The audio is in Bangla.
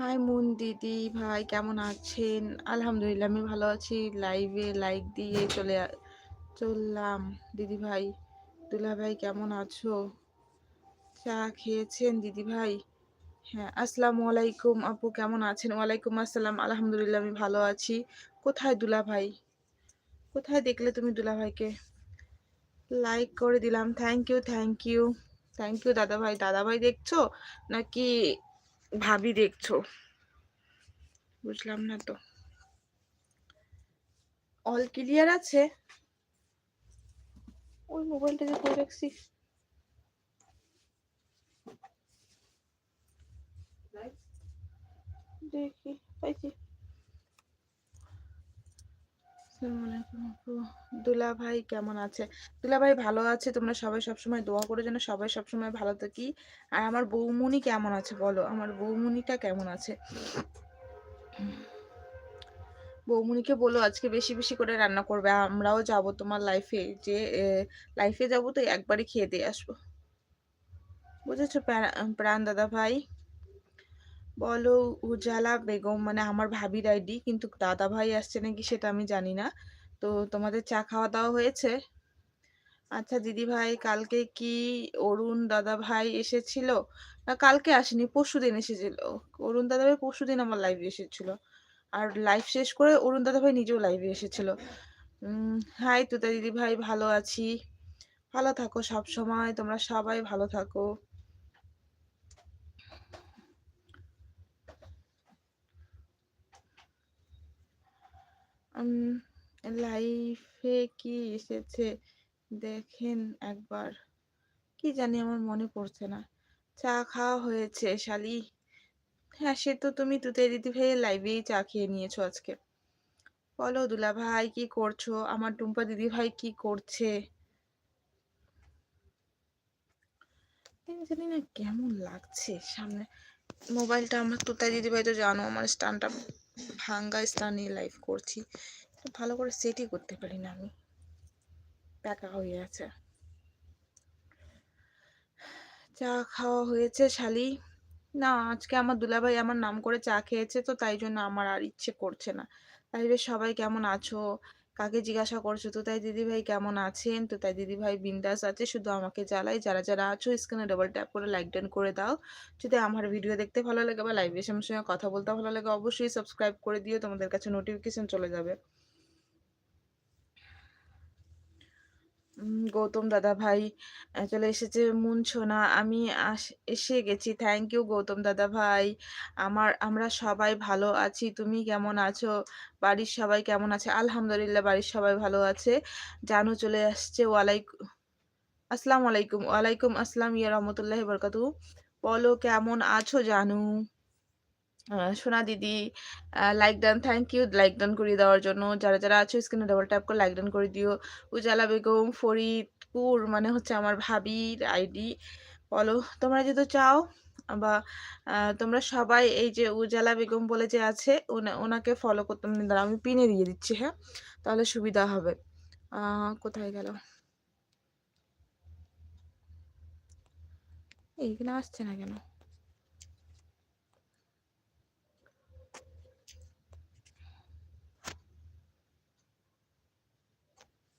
হাই মুন দিদি, ভাই কেমন আছেন? আলহামদুলিল্লাহ, আমি ভালো আছি। লাইভে লাইক দিয়ে চলে চললাম। দিদি ভাই, দুলা ভাই কেমন আছো? চা খেয়েছেন দিদি ভাই? হ্যাঁ আসসালামু আলাইকুম আপু, কেমন আছেন? ওয়ালাইকুম আসসালাম, আলহামদুলিল্লাহ, আমি ভালো আছি। কোথায় দুলা ভাই? কোথায় দেখলে তুমি দুলা ভাইকে? লাইক করে দিলাম। Thank you thank you thank you দাদা ভাই। দাদা ভাই দেখছ? নাকি ভাবি দেখছ। বুঝলাম না তো। অল ক্লিয়ার আছে? ওই মোবাইলটা যে করে রাখছি। দেখি, পাইছি আসসালামু আলাইকুম আপু। দুলা ভাই কেমন আছে? দুলা ভাই ভালো আছে, তোমরা সবাই সবসময় দোয়া করে যেন সবাই সবসময় ভালো থাকি। আর আমার বৌমুনি কেমন আছে বলো? আমার বৌমুনিটা কেমন আছে? বৌমুনিকে বলো, আজকে বেশি বেশি করে রান্না করবে, আমরাও যাব তোমার লাইফে যে লাইফে যাব তো একবারই খেয়ে দিয়ে আসব। বুঝেছ প্রাণ দাদা ভাই? বলো, উজালা বেগম মানে আমার ভাবির আইডি কিন্তু দাদা ভাই আসছে নাকি সেটা আমি জানি না। তো তোমাদের চা খাওয়া দাওয়া হয়েছে? আচ্ছা দিদি ভাই, কালকে কি অরুণ দাদা ভাই এসেছিল? না, কালকে আসেনি, পরশুদিন এসেছিল। অরুণ দাদা ভাই পরশুদিন আমার লাইভে এসেছিল। আর লাইভ শেষ করে অরুণ দাদা ভাই নিজেও লাইভে এসেছিল। উম হাই তুতা দিদি ভাই, ভালো আছি? ভালো থাকো সব সময়, তোমরা সবাই ভালো থাকো। লাইফে কি এসেছে? দেখেন একবার। কি জানি আমার মনে পড়ছে না। চা খাওয়া হয়েছে, শালি। হ্যাঁ সে তো তুমি তুতে দিদি ভাইয়ের লাইভেই চা খেয়ে নিয়েছো আজকে। বলো দুলা ভাই, কি করছ? আমার টুম্পা দিদি ভাই কি করছে? জানি না কেমন লাগছে সামনে। মোবাইলটা আমার তুতাই দিদি ভাই তো জানো, আমার স্টানটা ভাঙ্গা স্টান লাইভ করছি। ভালো করে সেটই করতে পারি না আমি। প্যাকা হয়ে আছে। চা খাওয়া হয়েছে শালি। না, আজকে আমার দুলাভাই আমার নাম করে চা খেয়েছে তো তাই জন্য আমার আর ইচ্ছে করছে না। তাই বেশ সবাই কেমন আছো? কাকে জিজ্ঞাসা করছ? তো তাই দিদিভাই কেমন আছেন? তো তাই দিদিভাই বিন্দাস আছে, শুধু আমাকে জ্বালাই যারা যারা আছো, স্ক্রিনে ডবল ট্যাপ করে লাইক ডান করে দাও। যদি আমার ভিডিও দেখতে ভালো লাগে বা লাইভ আমার সঙ্গে কথা বলতে ভালো লাগে, অবশ্যই সাবস্ক্রাইব করে দিও। তোমাদের কাছে নোটিফিকেশন চলে যাবে। গৌতম দাদা ভাই চলে এসেছে মুনছোনা আমি আস- এসে গেছি। থ্যাংক ইউ গৌতম দাদা ভাই। আমার, আমরা সবাই ভালো আছি। তুমি কেমন আছো? বাড়ির সবাই কেমন আছে? আলহামদুলিল্লাহ, বাড়ির সবাই ভালো আছে। জানু চলে আসছে। ওয়ালাইকুম আসসালাম আলাইকুম। ওয়ালাইকুম আসসালাম, ইয়া রহমতুল্লাহ বরকাতু বলো, কেমন আছো জানু? সোনা দিদি like done thank you like done করিয়ে দেওয়ার জন্য। যারা যারা আছো স্ক্রিনে ডাবল ট্যাপ করে লাইক ডান করে দিও। উজালা বেগম ফরিদপুর মানে হচ্ছে আমার ভাবির আইডি বলো, তোমরা যেহেতু চাও, বা তোমরা সবাই এই যে উজালা বেগম বলে যে আছে, ওনা- ওনাকে ফলো করতে মানে দাঁড়াও, আমি পিনে দিয়ে দিচ্ছি হ্যাঁ? তাহলে সুবিধা হবে। কোথায় গেল? এইখানে আসছে না কেন?